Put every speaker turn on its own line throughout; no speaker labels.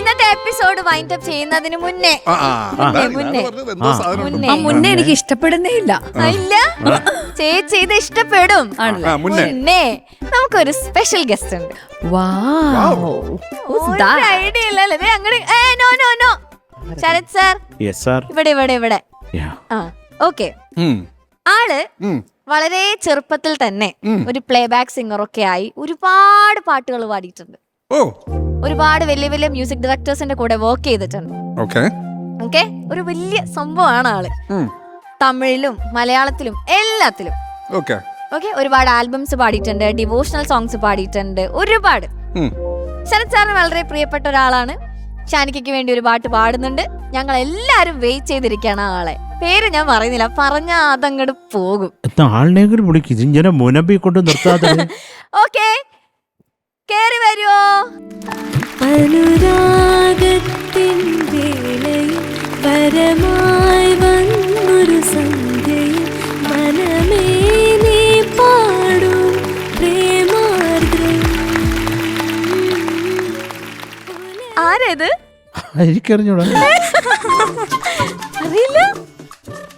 ഇന്നത്തെ episode wind up ചെയ്യുന്നതിന് മുന്നേ.
ആ, ആ,
മുന്നേ.
പറഞ്ഞത് എന്തോ സാധനം
മുന്നേ.
ആ മുന്നേ എനിക്ക് ഇഷ്ടപ്പെടുന്നേ ഇല്ല.
ആ, ഇല്ല? ചേച്ചി ഇത് ഇഷ്ടപ്പെടും.
ആ, മുന്നേ.
മുന്നേ. നമുക്കൊരു സ്പെഷ്യൽ ഗസ്റ്റ് ഉണ്ട്.
വാവ്.
ഐഡിയ ഇല്ലല്ലോ ദേ അങ്ങട് ഏ no no no Sharath sir
yes sir
ഇവിടെ ഇവിടെ ഇവിടെ. ആ ഓക്കെ
ഉം,
ആൾ
ഉം.
വളരെ ചെറുപ്പത്തിൽ തന്നെ
ഉം.
ഒരു പ്ലേ ബാക്ക് സിംഗർ ഒക്കെ ആയി ഒരുപാട് പാട്ടുകൾ പാടിയിട്ടുണ്ട്.
ഓ.
ഒരുപാട് വലിയ വലിയ മ്യൂസിക് ഡയറക്ടേഴ്സിന്റെ കൂടെ വർക്ക് ചെയ്തിട്ടുണ്ട്.
ഓക്കെ
ഓക്കെ ഒരു വലിയ സംഭവമാണ് ആൾ. തമിഴിലും മലയാളത്തിലും എല്ലാത്തിലും.
ഓക്കെ
ഓക്കെ ഒരുപാട് ആൽബംസ് പാടിയിട്ടുണ്ട് ഡിവോഷണൽ സോങ്സ് പാടിയിട്ടുണ്ട് ഒരുപാട്. ശരത് സാറിന് വളരെ പ്രിയപ്പെട്ട ഒരാളാണ്. ഷാനിക്കയ്ക്ക് വേണ്ടി ഒരു പാട്ട് പാടുന്നുണ്ട്. ഞങ്ങൾ എല്ലാരും വെയിറ്റ് ചെയ്തിരിക്കുകയാണ് ആളെ. പേര് ഞാൻ പറയുന്നില്ല പറഞ്ഞ അതങ്ങോട്ട് പോകും.
വിളിക്കും. ഇതിങ്ങനെ മുനമ്പി കൊണ്ട് നിർത്താതെ.
ഓക്കെ കേറി വരുവോ
അനുരാഗത്തിൻ വേളയിൽ പരമായി വന്നൊരു സന്ധ്യയിൽ മനമേ നീ പാടും പ്രേമാർദ്രം
ആരേത്?
എനിക്കറിഞ്ഞൂടാ.
അറിയില്ല.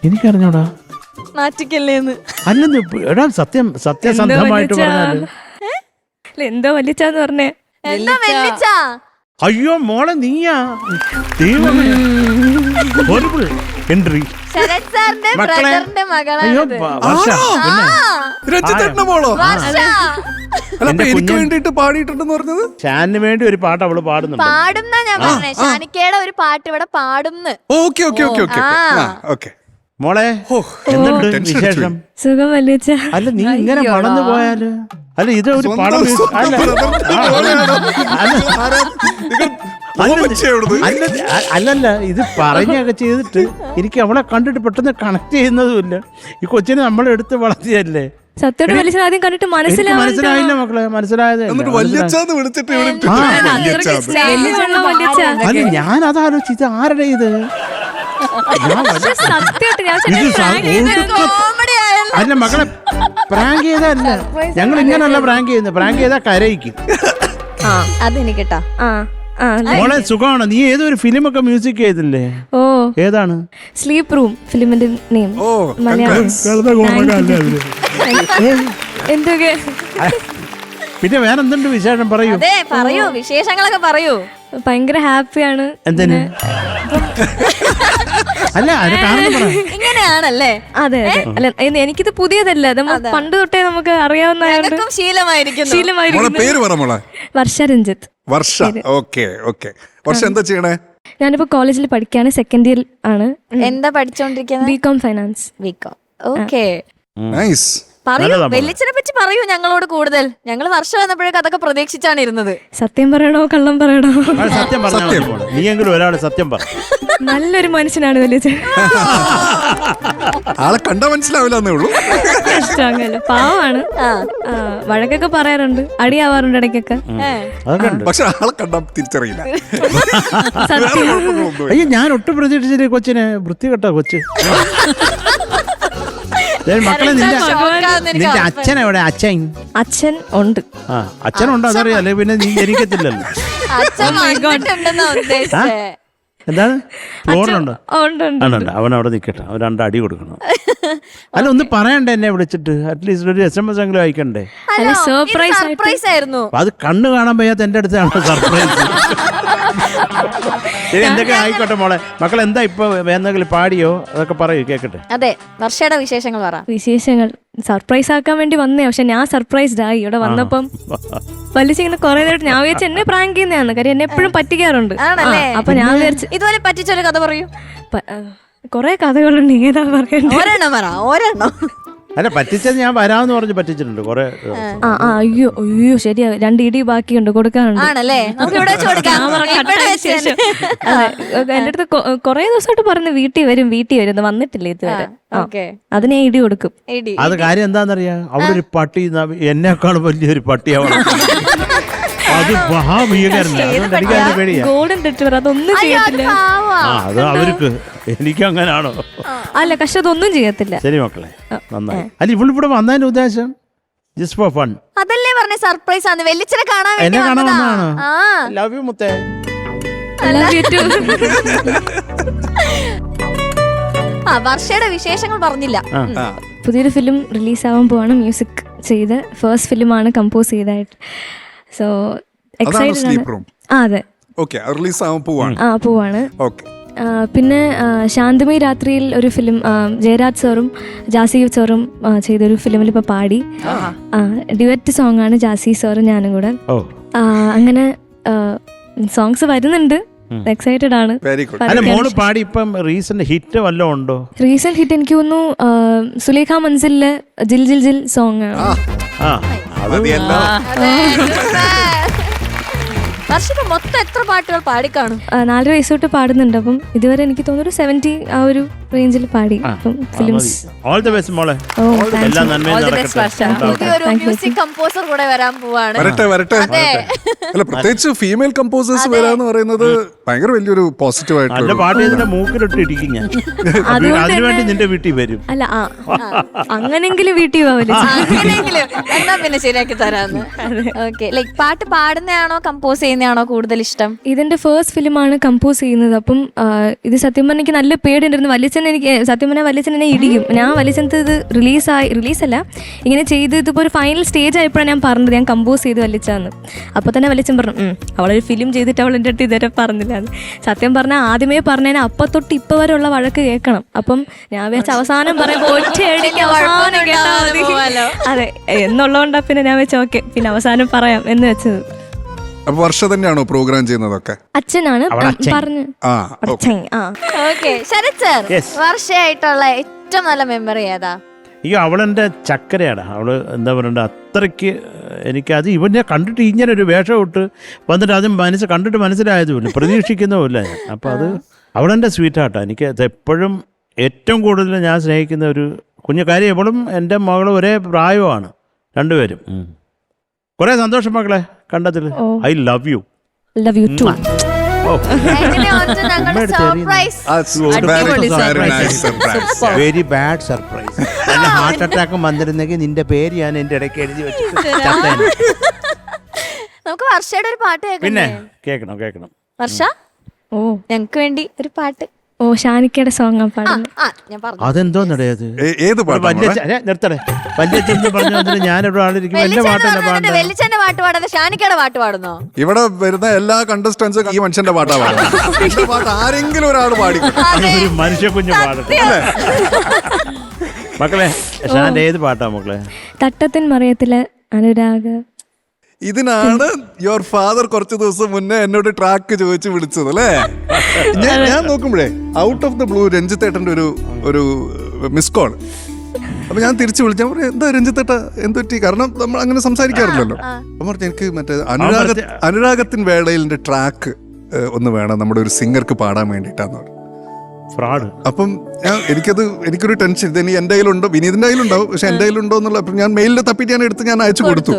എനിക്കറിഞ്ഞൂടാ.
നാറ്റിക്കല്ലേന്ന്.
അല്ലെന്ന് എടാ സത്യം സത്യസന്ധമായിട്ട്? പറഞ്ഞാൽ
അല്ല, എന്തോ വലിച്ചാന്ന് പറഞ്ഞേ.
എന്താ വെല്ലിച്ചാ?
അയ്യോ മോളെ നീയാ. ദൈവമേ. എൻട്രി.
ശരത് സാറിന്റെ
മക്കളെ.
ബ്രദറിന്റെ
അയ്യോ
മകളാണ്
വ- വർഷ. പിന്നെ?
രഞ്ജിത്തേട്ടന്റെ മോളോ?
വർഷ.
അല്ല അപ്പൊ
എന്റെ
എനിക്ക്
കുഞ്ഞ്
വേണ്ടിട്ട് പാടിയിട്ടുണ്ടെന്ന് പറഞ്ഞത്?
ഷാനിന് വേണ്ടി ഒരു പാട്ട് അവൾ പാടുന്നുണ്ട്.
പാടുന്ന ഞാൻ പറഞ്ഞേ. ഷാനിക്കയുടെ ഒരു പാട്ട് ഇവിടെ പാടുന്ന്.
ഓക്കെ ഓക്കെ ഓക്കെ ഓക്കെ
ആ.
ഓക്കെ.
മോളെ എന്തുണ്ട് വിശേഷം?
സുഖം വലിച്ച
അല്ല നീ ഇങ്ങനെ മണന്നു പോയാൽ? അല്ല ഇത് ഒരു അ- അല്ലല്ല ഇത് പറഞ്ഞൊക്കെ ചെയ്തിട്ട് എനിക്ക് അവളെ കണ്ടിട്ട് പെട്ടെന്ന് കണക്ട് ചെയ്യുന്നതുമില്ല. ഈ കൊച്ചിനെ നമ്മൾ എടുത്ത് വളർത്തിയല്ലേ
സത്യോട് വലിച്ച ആദ്യം കണ്ടിട്ട്
മനസ്സിലായില്ല മക്കളെ മനസ്സിലായത്. അല്ല ഞാൻ അതാലോചിച്ച് ആരുടെ ഇത്?
സത്യമായിട്ട് ഞാൻ
ഇത് സ- ഒടുക്ക-
കോമഡി ആയല്ലോ
അല്ല മക്കളെ പ്രാങ്ക് ചെയ്തല്ല ഞങ്ങൾ ഇങ്ങനല്ല പ്രാങ്ക് ചെയ്യുന്നത്. പ്രാങ്ക് ചെയ്താൽ കരയിക്കും.
അതെനിക്കിട്ടാ.
ആ ആ
മോളെ സുഖമാണ്? നീ ഏതൊരു ഫിലിമൊക്കെ മ്യൂസിക് ചെയ്തില്ലേ?
ഓ.
ഏതാണ്?
സ്ലീപ്പ് റൂം ഫിലിമിന്റെ നെയിം
ഓ
മലയാളം. എന്തൊക്കെ?
പിന്നെ വേറെ എന്തുണ്ട് വിശേഷം? പറയൂ.
അതെ പറയൂ. വിശേഷങ്ങളൊക്കെ പറയൂ.
ഭയങ്കര ഹാപ്പിയാണ്.
എന്തിന്? അല്ല അത് കാണുന്ന പറ
ഇങ്ങനെയാണല്ലേ?
അതെ അതെ. അല്ല ഇത് എനിക്കിത് പുതിയതല്ല. നമ്മൾ പണ്ട് തൊട്ടേ നമുക്ക് അറിയാവുന്ന
ഞങ്ങൾക്കും ശീലമായിരിക്കുന്നു.
മോളെ
ശീലമായിരിക്കുന്നു
പേര് പറ മോളെ.
വർഷ രഞ്ജിത്ത്.
വർഷ. Okay okay. വർഷ എന്താ ചെയ്യണേ?
ഞാനിപ്പോ കോളേജിൽ പഠിക്കുകയാണ് സെക്കൻഡ് ഇയർ ആണ്.
എന്താ പഠിച്ചോണ്ടിരിക്കുന്നത്
BCom finance.
BCom. Okay.
Nice
പറയൂ.
നല്ലതാ മോളെ.
വെല്ലിച്ചിനെ പറ്റി പറയൂ ഞങ്ങളോട് കൂടുതൽ. ഞങ്ങൾ വർഷം വന്നപ്പോഴേക്കും അതൊക്കെ പ്രതീക്ഷിച്ചാണ് ഇരുന്നത്.
സത്യം പറയണോ കള്ളം പറയണോ?
സത്യം പറഞ്ഞാൽ നീ എങ്കിലും ഒരാൾ സത്യം പറ.
നല്ലൊരു മനുഷ്യനാണ് വലിയ
ആളെ കണ്ടാ മനസ്സിലാവില്ലെന്നേ ഉള്ളൂ.
ഇഷ്ടമല്ല പാവമാണ്.
ആ.
ആ, വഴക്കൊക്കെ പറയാറുണ്ട്. അടിയാവാറുണ്ട് ഇടയ്ക്കൊക്കെ.
അതൊക്കെ ഉണ്ട്.
പക്ഷെ ആളെ കണ്ടാ തിരിച്ചറിയില്ല. വേറെ
സത്യം
അയ്യോ ഞാൻ ഒട്ടും പ്രതീക്ഷിച്ചില്ല കൊച്ചിനെ. വൃത്തികെട്ട കൊച്ച്. മക്കളെ നിന്റെ നിന്റെ അച്ഛൻ എവിടെ? അച്ഛൻ?
അച്ഛൻ ഉണ്ട്.
ആ അച്ഛനുണ്ടോ? അതറിയാം? അല്ലെ പിന്നെ നീ ജനിക്കത്തില്ലല്ലോ
അച്ഛൻ വന്നിട്ടുണ്ടെന്നാ ഉദ്ദേശിച്ചേ.
എന്താണ്?
ഉണ്ട്
അവൻ അവിടെ നിൽക്കട്ടെ അവൻ രണ്ട് അടി കൊടുക്കണം. അല്ല ഒന്ന് പറയണ്ടേ എന്നെ വിളിച്ചിട്ട്. അറ്റ്ലീസ്റ്റ് ഒരു എസ് എം എസ് എങ്കിലും അയക്കണ്ടേ?
അല്ല, surprise
സർപ്രൈസ് ആയിരുന്നു.
അത് കണ്ണ് കാണാൻ വയ്യാത്ത എന്റെ അടുത്താണ് സർപ്രൈസ് ശരി എന്തൊക്കെ ആയിക്കോട്ടെ മോളെ. മക്കൾ എന്താ ഇപ്പൊ എന്തെങ്കിലും പാടിയോ? അതൊക്കെ പറയൂ കേക്കട്ടെ.
അതെ വർഷയുടെ വിശേഷങ്ങൾ പറ.
വിശേഷങ്ങൾ. സർപ്രൈസ് ആക്കാൻ വേണ്ടി വന്നേ. പക്ഷെ ഞാൻ സർപ്രൈസ്ഡ് ആയി. ഇവിടെ വന്നപ്പം വലിയ ഇങ്ങനെ കുറെ നേരം ഞാൻ വിചാരിച്ചു എന്നെ പ്രാങ്ക് ചെയ്യുന്നതാണ് കാര്യം എന്നെ എപ്പോഴും പറ്റിക്കാറുണ്ട്.
ആണല്ലേ?
അപ്പൊ ഞാൻ വിചാരിച്ചു
ഇതുപോലെ പറ്റിച്ചൊരു കഥ പറയൂ.
കൊറേ കഥകളുണ്ട്. ഏതാ പറയണ്ടേ?
ഒരെണ്ണം പറ ഒരെണ്ണം.
അല്ല പറ്റിച്ചത് ഞാൻ വരാമെന്ന് പറഞ്ഞ് പറ്റിച്ചിട്ടുണ്ട് കുറെ
ആ ആ അയ്യോ അയ്യോ ശരിയാ. രണ്ട് ഇടി ബാക്കിയുണ്ട് കൊടുക്കാനുണ്ട്.
ആണല്ലേ? നമുക്ക് ഇവിടെ വെച്ച് കൊടുക്കാം. ഇവിടെ
കട്ടായ
വെച്ച്
ശേഷം. അതെ എന്റെ അടുത്ത് കൊറേ ദിവസമായിട്ട് പറഞ്ഞു വീട്ടിൽ വരും വീട്ടിൽ വരും ഇത് വന്നിട്ടില്ല ഇതുവരെ. ആ.
ഓക്കെ.
അതിനെ ഇടി കൊടുക്കും.
ഇടി
അത് കാര്യം എന്താണെന്നറിയാം? അവിടെ ഒരു പട്ടി ന- എന്നെക്കാളും വലിയൊരു പട്ടി അവിടെ അത് മഹാഭീകരനാണ്
ഗോൾഡൻ റിട്രീവർ അതൊന്നും ചെയ്യത്തില്ല.
ആ അത് അവർക്ക് എനിക്ക് അങ്ങനാണോ?
അല്ല പക്ഷെ അതൊന്നും ചെയ്യത്തില്ല.
ശരി മക്കളെ നന്നായി. അല്ല ഇവളിവിടെ വന്നതിന്റെ ഉദ്ദേശം? ജസ്റ്റ് ഫോർ ഫൺ
അതല്ലേ പറഞ്ഞ സർപ്രൈസ് ആണ്. വെല്ലിച്ചിനെ കാണാൻ വേണ്ടി
വന്നതാണോ?
ആ.
ലവ് യു മുത്തേ.
ആ വർഷയുടെ വിശേഷങ്ങൾ പറഞ്ഞില്ല.
പുതിയൊരു ഫിലിം റിലീസ് ആവാൻ പോവാണ്. മ്യൂസിക് ചെയ്ത് ഫസ്റ്റ് ഫിലിമാണ് കമ്പോസ് ചെയ്തായിട്ട്. സോ എക്സൈറ്റഡ് ആ അതെ.
ഓക്കെ റിലീസ് ആവാൻ പോവാണ്.
ആ പോവാണ്.
ഓക്കെ
പിന്നെ ശാന്തമി രാത്രിയിൽ ഒരു ഫിലിം ജയരാജ് സാറും ജാസി സാറും ചെയ്തൊരു ഫിലിമിൽ ഇപ്പോൾ പാടി. ഡിവറ്റ് സോങ് ആണ് ജാസി സാറും ഞാനും കൂടെ. അങ്ങനെ സോങ്സ് വരുന്നുണ്ട്. എക്സൈറ്റഡ് ആണ്.
മോൾ പാടി ഇപ്പം റീസെന്റ് ഹിറ്റ് വല്ലതും ഉണ്ടോ?
റീസെന്റ് ഹിറ്റ് എനിക്ക് തോന്നുന്നു സുലേഖ മൻസിലെ ജിൽ ജിൽ ജിൽ സോങ് ആണ്.
അത്
മതിയല്ലോ
അതെ, super. മൊത്തം എത്ര പാട്ടുകൾ പാടിക്കാണും
ആ, നാലര വയസ്സ് തൊട്ട് പാടുന്നുണ്ട്. അപ്പം ഇതുവരെ എനിക്ക് തോന്നുന്നു സെവന്റി ആ ഒരു റേഞ്ചിൽ പാടി. അപ്പം ഫിലിംസ്
ഓൾ ദ ബെസ്റ്റ് മോളെ.
ഓ
എല്ലാം നന്മയും നടക്കട്ടെ.
പുതിയൊരു മ്യൂസിക് കമ്പോസർ കൂടെ വരാൻ പോവാണ്.
വരട്ടെ വരട്ടെ.
അതെ.
അല്ല പ്രത്യേകിച്ച് ഫീമെയിൽ കമ്പോസേഴ്സ് വരാന്ന് പറയുന്നത് ഭയങ്കര വലിയൊരു പോസിറ്റീവ് ആയിട്ടുള്ള
പാട്ട് ഇതിന്റെ മൂക്കിലിട്ട് ഇടിക്കും ഞാൻ അതിനു വേണ്ടി നിന്റെ വീട്ടിൽ വരും.
അല്ല ആ അങ്ങനെങ്കിലും വീട്ടിൽ പോവില്ല
അങ്ങനെയെങ്കിലും എന്നാ പിന്നെ ശരിയാക്കി തരാന്ന്. ഓക്കെ ലൈക് പാട്ട് പാടുന്നതാണോ കമ്പോസ് ചെയ്യുന്നതാണോ കൂടുതൽ ഇഷ്ടം?
ഇതിന്റെ ഫസ്റ്റ് ഫിലിമാണ് കമ്പോസ് ചെയ്യുന്നത്. അപ്പം ആ, ഇത് സത്യം പറഞ്ഞാൽ എനിക്ക് നല്ല പേടിയുണ്ടായിരുന്നു. വലിയച്ഛൻ എനിക്ക് ഏ, സത്യം പറഞ്ഞാൽ വലിയച്ഛൻ എന്നെ ഇടിക്കും. ഞാൻ വലിയച്ഛനത്ത് ഇത് റിലീസായി റിലീസല്ല ഇങ്ങനെ ചെയ്ത് ഇതിപ്പോൾ ഒരു ഫൈനൽ സ്റ്റേജ് ആയപ്പോഴാണ് ഞാൻ പറഞ്ഞത്. ഞാൻ കമ്പോസ് ചെയ്ത് വലിച്ചാന്ന് അപ്പോൾ തന്നെ വലിയച്ഛൻ പറഞ്ഞു "ഉം, അവളൊരു ഫിലിം ചെയ്തിട്ട് അവൾ എന്റെ അടുത്ത് ഇതുവരെ പറഞ്ഞില്ല. എന്ന്." സത്യം പറഞ്ഞാൽ ആദ്യമേ പറഞ്ഞതിന് അപ്പം തൊട്ട് ഇപ്പം വരെ ഉള്ള വഴക്ക് കേൾക്കണം. അപ്പം ഞാൻ വിചാരിച്ച അവസാനം പറയാം ഒറ്റയടിക്ക് അവസാനം കേട്ടാൽ മതി.
പോവാലോ.
അതെ എന്നുള്ളതുകൊണ്ടാ പിന്നെ ഞാൻ വെച്ച ഓക്കെ പിന്നെ അവസാനം പറയാം എന്ന് വെച്ചത്.
വർഷ തന്നെയാണോ പ്രോഗ്രാം ചെയ്യുന്നതൊക്കെ?
അച്ഛനാണ്. പറഞ്ഞു.
ശരത് സർ വർഷയായിട്ടുള്ള ഏറ്റവും നല്ല മെമ്മറി ഏതാ?
ഈ അവളെന്റെ ചക്കരയാണ്. അവൾ എന്താ പറയണ്ട അത്രയ്ക്ക് എനിക്ക് അത് ഇവനെ കണ്ടിട്ട് ഇങ്ങനെ ഒരു വേഷം ഇട്ട് വന്നിട്ട് അത് മനസ്സ് കണ്ടിട്ട് മനസ്സിലായതുമില്ല പ്രതീക്ഷിക്കുന്നതുമില്ല ഞാൻ. അപ്പോൾ അത് അവളെന്റെ സ്വീറ്റാട്ടാണ് എനിക്ക് അത് എപ്പോഴും ഏറ്റവും കൂടുതൽ ഞാൻ സ്നേഹിക്കുന്ന ഒരു കുഞ്ഞു കാര്യം. ഇവളും എന്റെ മകളും ഒരേ പ്രായമാണ് രണ്ടുപേരും. കുറേ സന്തോഷം മക്കളെ കണ്ടതിൽ. I love you.
Love you too
very
bad surprise അല്ല ഹാർട്ട് അറ്റാക്ക് വന്നിരുന്നെങ്കിൽ നിന്റെ പേര് ഞാൻ എന്റെ ഇടയ്ക്ക് എഴുതി വെച്ചിട്ട്
നമുക്ക് വർഷയുടെ ഒരു പാട്ട്
പിന്നെ കേൾക്കണം കേൾക്കണം.
വർഷ?
ഓ
ഞങ്ങക്ക് വേണ്ടി ഒരു പാട്ട്.
ഓ ഷാനിക്കയുടെ സോങ് ആ
ആ
പാടുന്നത്.
ആ ഞാൻ പറഞ്ഞു.
അതെന്തോന്നടേ അത്?
ഏത്
ഒരു
പാട്ടാ
വലിയ
മോളെ?
ചെ- ഏ, നിർത്തടേ. വലിയ ചെന്ന് പറഞ്ഞു വന്നിട്ട് ഞാനിവിടെ ആളിരിക്കും എന്റെ പാട്ടല്ല പാടേണ്ടത്
വെല്ലിച്ചന്റെ പാട്ട് പാടാതെ ഷാനിക്കയുടെ പാട്ട് പാടുന്നോ?
ഇവിടെ വരുന്ന എല്ലാ കണ്ടസ്റ്റൻസും ഈ മനുഷ്യന്റെ പാട്ടാ പാടുന്നത്. എന്റെ പാട്ട് ആരെങ്കിലും ഒരാൾ പാടിക്കും
ഒരു മനുഷ്യ കുഞ്ഞു പാടട്ടെ. മക്കളെ ഏത് പാട്ടാ മക്കളെ?
തട്ടത്തിൻ മറയത്തിലെ അനുരാഗ
ഇതിനാണ് യുവർ ഫാദർ കുറച്ച് ദിവസം മുന്നേ എന്നോട് ട്രാക്ക് ചോദിച്ച് വിളിച്ചത് അല്ലേ? ഞാൻ ഞാൻ നോക്കുമ്പോഴേ ഔട്ട് ഓഫ് ദ ബ്ലൂ രഞ്ജിത്തേട്ടന്റെ ഒരു ഒരു മിസ് കോൾ അപ്പൊ ഞാൻ തിരിച്ചു വിളിച്ചു പറഞ്ഞു എന്താ രഞ്ജിത്തേട്ട എന്തുപറ്റി? കാരണം നമ്മൾ അങ്ങനെ സംസാരിക്കാറില്ലല്ലോ. അപ്പൊ പറഞ്ഞു എനിക്ക് മറ്റേ അനുരാഗ അനുരാഗത്തിൻ വേളയിലിന്റെ ട്രാക്ക് ഒന്ന് വേണം നമ്മുടെ ഒരു സിംഗർക്ക് പാടാൻ വേണ്ടിയിട്ടാന്ന് പറഞ്ഞു.
ഫ്രോഡ്.
അപ്പം ഞാൻ എനിക്കത് എനിക്കൊരു ടെൻഷൻ. ഇത് ഇനി എന്റെ കയ്യിലുണ്ടോ? വിനീതിന്റെ കയ്യിലുണ്ടാവും. പക്ഷെ എന്റെ കയ്യിലുണ്ടോ എന്നുള്ള അപ്പം ഞാൻ മെയിലിൽ തപ്പിട്ട് ഞാൻ എടുത്ത് ഞാൻ അയച്ചു കൊടുത്തു.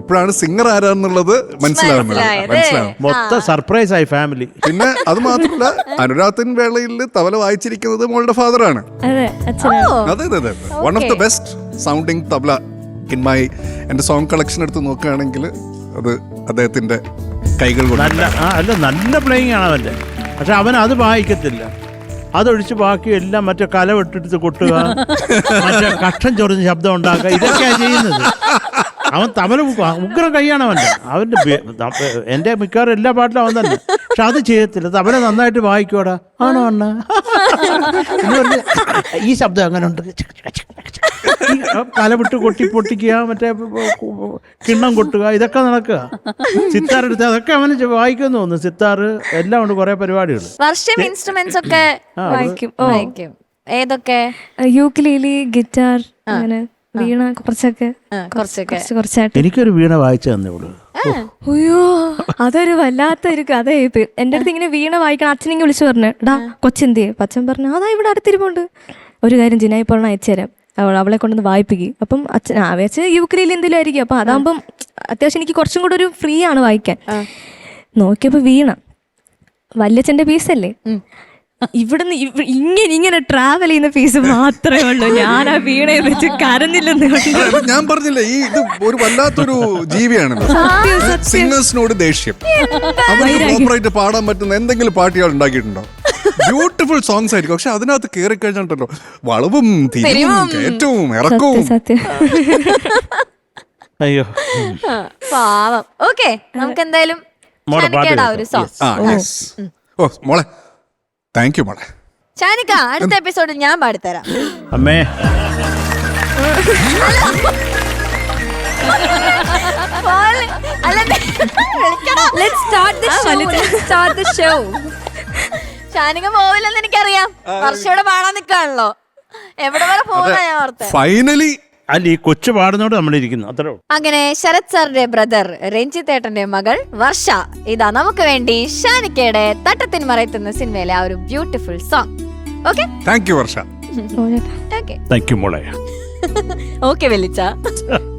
ഇപ്പോഴാണ് സിംഗർ ആരാന്നുള്ളത് മനസ്സിലാവുന്നത്. മനസ്സിലാവും.
മൊത്തം സർപ്രൈസ് ആയി ഫാമിലി.
പിന്നെ അത് മാത്രമല്ല അനുരാധൻ വേളയിൽ തവല വായിച്ചിരിക്കുന്നത് മോളുടെ ഫാദറാണ്.
അതെ അച്ഛനാണ്.
അതെ അതെ അതെ one of the best sounding tabla in my എന്റെ സോങ് കളക്ഷൻ എടുത്ത് നോക്കുകയാണെങ്കിൽ അത് അദ്ദേഹത്തിന്റെ കൈകൾ കൊണ്ട്
നല്ല അല്ല നല്ല പ്ലേയിങ് ആണ് അവന്റെ പക്ഷെ അവൻ അത് വായിക്കത്തില്ല. അതൊഴിച്ച് ബാക്കി എല്ലാം മറ്റേ വെട്ടിട്ട് കൊട്ടുക മറ്റേ കഷ്ടം ചൊറിഞ്ഞ് ശബ്ദം ഉണ്ടാക്കുക ഇതൊക്കെയാണ് ചെയ്യുന്നത്. അവൻ തമല ഉഗ്രം കൈയാണ് അവന്റെ അവന്റെ എന്റെ മിക്കവാറും എല്ലാ പാട്ടിലും അവൻ തന്നെ. പക്ഷെ അത് ചെയ്യത്തില്ല. തമല നന്നായിട്ട് വായിക്കോടാ ആണോ അണ്ണ? ഈ ശബ്ദം അങ്ങനെ ഉണ്ട് തലവിട്ട് വിട്ട് കൊട്ടി പൊട്ടിക്കുക മറ്റേ കിണ്ണം കൊട്ടുക ഇതൊക്കെ നടക്കുക. സിത്താർ എടുത്ത് അതൊക്കെ അവന് വായിക്കുമെന്ന് തോന്നുന്നു. സിത്താർ എല്ലാം ഉണ്ട് കുറെ പരിപാടികൾ.
വർഷം ഇൻസ്ട്രുമെന്റ്സ് ഒക്കെ
വായിക്കും. ഓ
വായിക്കും. ഏതൊക്കെ?
യൂക്ലിലി ഗിറ്റാർ അങ്ങനെ. വീണ കുറച്ചൊക്കെ
കുറച്ചൊക്കെ.
കുറച്ച് കുറച്ചായിട്ട്.
എനിക്കൊരു വീണ വായിച്ചു തന്നെ ഇവൾ
അയ്യോ അതൊരു വല്ലാത്തൊരു കഥയായി എന്റെ അടുത്ത് ഇങ്ങനെ വീണ വായിക്കണം അച്ഛനെങ്കിൽ വിളിച്ചു പറഞ്ഞു ഡാ കൊച്ചെന്തിയെ? അച്ഛൻ പറഞ്ഞു അതാ ഇവിടെ അടുത്തിരിപ്പുണ്ട്. ഒരു കാര്യം ജിനായി പറഞ്ഞ അയച്ചു തരാം അവൾ അവളെ കൊണ്ടൊന്ന് വായിപ്പിക്കും. അപ്പം അച്ഛൻ ആവേശ യുക്രൈൻ എന്തെങ്കിലും ആയിരിക്കും. അപ്പം അതാകുമ്പം അത്യാവശ്യം എനിക്ക് കുറച്ചും കൂടെ ഒരു ഫ്രീ ആണ് വായിക്കാൻ. നോക്കിയപ്പോൾ വീണ. വല്യച്ഛന്റെ പീസല്ലേ ഇവിടുന്ന് ഇങ്ങനെ ഇങ്ങനെ ട്രാവൽ ചെയ്യുന്ന ഫീസ് മാത്രമേ ഉള്ളൂ. ഞാൻ ആ വീണയെ വെച്ച് കരഞ്ഞില്ലെന്ന്
ഞാൻ പറഞ്ഞില്ല ഈ ഇത് ഒരു വല്ലാത്തൊരു ജീവിയാണല്ലോ. സിംഗേഴ്സിനോട് ദേഷ്യം. അവർക്ക് പാടാൻ പറ്റുന്ന എന്തെങ്കിലും പാട്ടുകൾ ഉണ്ടാക്കിയിട്ടുണ്ടോ? ബ്യൂട്ടിഫുൾ സോങ്സ് ആയിരിക്കും. പക്ഷെ അതിനകത്ത് കയറി കഴിഞ്ഞിട്ടുണ്ടല്ലോ. വളവും തിരിവും. കയറ്റവും ഇറക്കവും.
അയ്യോ.
പാവം. ഓക്കെ നമുക്ക് എന്തായാലും ഒരു സോങ്
ഓ മോളെ. താങ്ക് യു മോളെ.
ചാനിക്ക അടുത്ത എപ്പിസോഡിൽ ഞാൻ പാടിത്തരാം.
അമ്മേ.
മോൾ, അല്ല, വിളിക്കടാ.
Show let's start the show
Shanika പോവില്ലെന്ന് എനിക്കറിയാം. വർഷയോടെ പാടാൻ നിൽക്കാണല്ലോ എവിടെ വരെ പോകുന്ന ഞാൻ ഓർത്തെ?
ഫൈനലി
അല്ല ഈ കൊച്ചു പാടുന്നോട് നമ്മളിരിക്കുന്നു അത്രേ ഉള്ളൂ.
അങ്ങനെ ശരത് സാറിന്റെ ബ്രദർ രഞ്ജിത്തേട്ടന്റെ മകൾ വർഷ ഇതാ നമുക്ക് വേണ്ടി ഷാനിക്കയുടെ തട്ടത്തിൻ മറയത്തുന്ന സിനിമയിലെ ആ ഒരു beautiful song okay
thank you Varsha.
Okay
thank you മോളെ.
ഓക്കെ വെല്ലിച്ച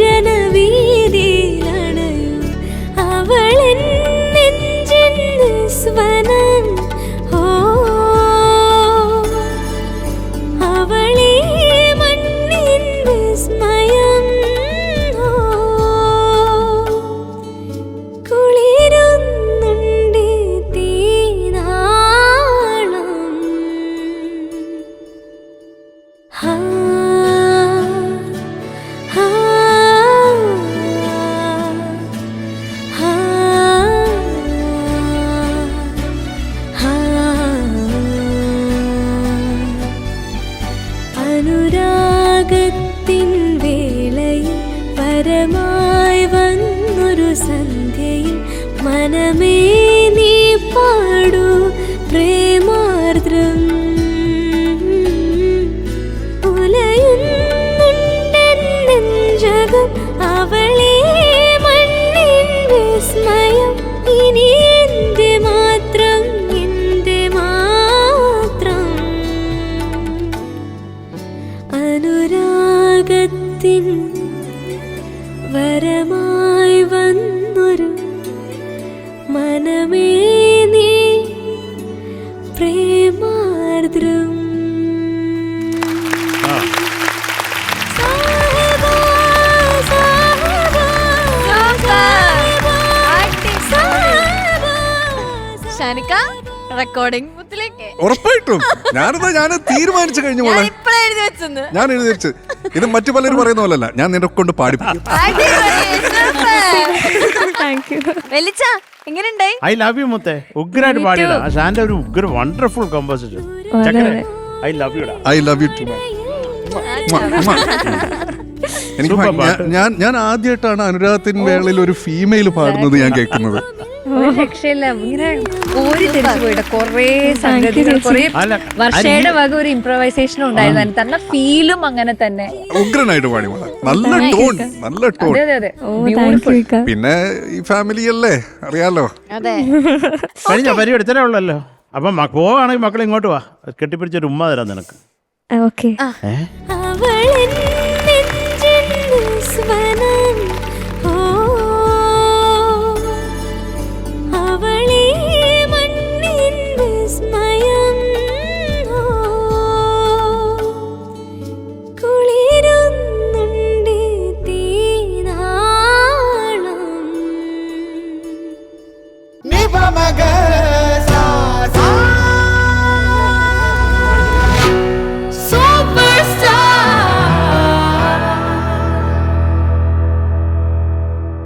যেন
ഷാനിക്ക റെക്കോർഡിംഗ് ബുത്തിലേക്ക്
ഉറപ്പായിട്ടും. ഞാനിതാ ഞാൻ തീരുമാനിച്ചു കഴിഞ്ഞു
ഞാൻ
മോളെ
എഴുതി വെച്ചെന്ന്.
ഞാൻ എഴുതി വെച്ച്. ഇത് മറ്റു പലരും പറയുന്ന പോലല്ല. ഞാൻ നിന്നെ കൊണ്ട് പാടിപ്പിക്കും.
യു
വെളിച്ച എങ്ങനെയുണ്ടായി
ഐ ലവ് യു മുത്തേ. ഉഗ്രായിട്ട് പാടിയടാ ആ ഷാന്റെ ഒരു ഉഗ്ര വണ്ടർഫുൾ കമ്പോസിഷൻ ചക്കരെ ഐ ലവ് യുടാ
ഐ ലവ് യു ടു എനിക്ക്. ഞാൻ ഞാൻ ആദ്യമായിട്ടാണ് അനുരാഗത്തിൻ വേളയിൽ ഒരു ഫീമെയിൽ പാടുന്നത് ഞാൻ കേൾക്കുന്നത്.
ഒരു രക്ഷയില്ല. ഇങ്ങനെ ഓരി തിരിച്ചു പോയിട്ട് കൊറേ സംഗതികൾ. കൊറേ വർഷയുടെ വക ഒരു ഇംപ്രവൈസേഷനും ഉണ്ടായിരുന്നു. തന്നെ ഫീലും അങ്ങനെ തന്നെ.
ഉഗ്രനായിട്ട് പാടി നല്ല ടോൺ നല്ല ടോൺ
അതെ അതെ.
പിന്നെ ഈ ഫാമിലി അല്ലേ? അറിയാലോ?
അതെ.
കഴിഞ്ഞ പരി എടുത്തേ ഉള്ളല്ലോ. അപ്പൊ പോവാണെങ്കിൽ മക്കൾ ഇങ്ങോട്ട് വാ. കെട്ടിപ്പിടിച്ചൊരു ഉമ്മ തരാം നിനക്ക്.
ഓക്കെ